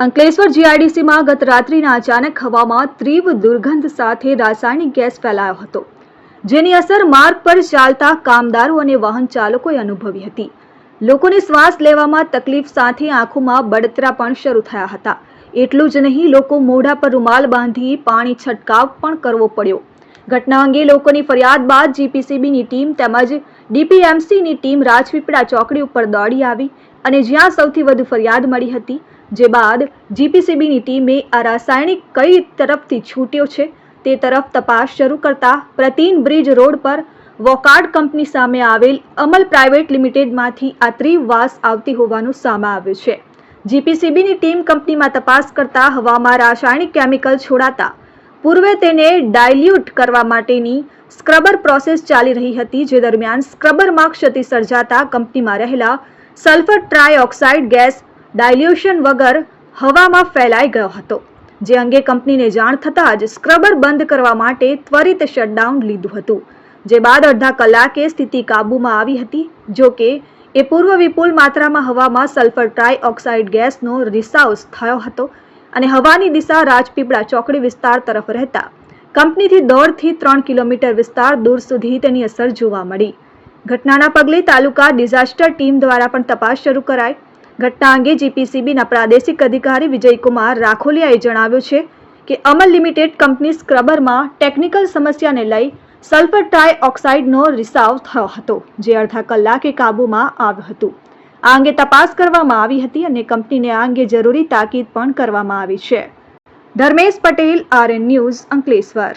અંકલેશ્વર જીઆઈડીસીમાં ગત રાત્રિના અચાનક હવામાં તીવ્ર દુર્ગંધ સાથે રાસાયણિક ગેસ ફેલાયો હતો, જેની અસર માર્ગ પર ચાલતા કામદારો અને વાહન ચાલકોએ અનુભવી હતી. લોકોને શ્વાસ લેવામાં તકલીફ સાથે આંખોમાં બળતરા પણ શરૂ થયા હતા. એટલું જ નહીં, લોકો મોઢા પર રૂમાલ બાંધી પાણી છંટકાવ પણ કરવો પડ્યો. ઘટના અંગે લોકોની ફરિયાદ બાદ જીપીસીબીની ટીમ તેમજ ડીપીએમસીની ટીમ રાજપીપળા ચોકડી ઉપર દોડી આવી. અને જ્યાં સૌથી વધુ ફરિયાદ મળી હતી, જે બાદ જીપીસીબીની ટીમે આ રાસાયણિક કઈ તરફથી છૂટ્યો છે, તે તરફ તપાસ શરૂ કરતા પ્રતીન બ્રિજ રોડ પર વોકાર્ડ કંપની સામે આવેલ અમલ પ્રાઇવેટ લિમિટેડમાંથી આ ત્રિવાસ આવતી હોવાનું સામે આવ્યું છે. જીપીસીબીની ટીમ કંપનીમાં તપાસ કરતા હવામાં રાસાયણિક કેમિકલ છોડાતા, પૂર્વે તેને ડાયલ્યુટ કરવા માટેની સ્ક્રબર પ્રોસેસ ચાલી રહી હતી, જે દરમિયાન સ્ક્રબરમાં ક્ષતિ સર્જાતા કંપનીમાં રહેલા સલ્ફર ટ્રાયઓક્સાઇડ ગેસ ડાયલ્યુશન વગર હવામાં ફેલાઈ ગયો હતો, જે અંગે કંપનીને જાણ થતાં જ સ્ક્રબર બંધ કરવા માટે ત્વરિત શટડાઉન લીધું હતું, જે બાદ અડધા કલાકે સ્થિતિ કાબૂમાં આવી હતી, જો કે એ પૂર્વ વિપુલ માત્રામાં હવામાં સલ્ફર ટ્રાયઓક્સાઇડ ગેસનો રિસાવ થયો હતો અને હવાની દિશા રાજપીપળા ચોકડી વિસ્તાર તરફ રહેતા, કંપનીથી દોઢથી ત્રણ કિલોમીટર વિસ્તાર દૂર સુધી તેની અસર જોવા મળી. ઘટનાના પગલે તાલુકા ડિઝાસ્ટર ટીમ દ્વારા પણ તપાસ શરૂ કરાઈ. ઘટના અંગે જીપીસીબીના પ્રાદેશિક અધિકારી વિજયકુમાર રાખોલિયાએ જણાવ્યું છે કે અમલ લિમિટેડ કંપની સ્ક્રબરમાં ટેકનિકલ સમસ્યાને લઈ સલ્ફર ટ્રાય ઓક્સાઇડનો રિસાવ થયો હતો, જે અડધા કલાકે કાબૂમાં આવ્યું હતું. આ અંગે તપાસ કરવામાં આવી હતી અને કંપનીને આ અંગે જરૂરી તાકીદ પણ કરવામાં આવી છે. Dharmesh Patel, RN news Ankleshwar.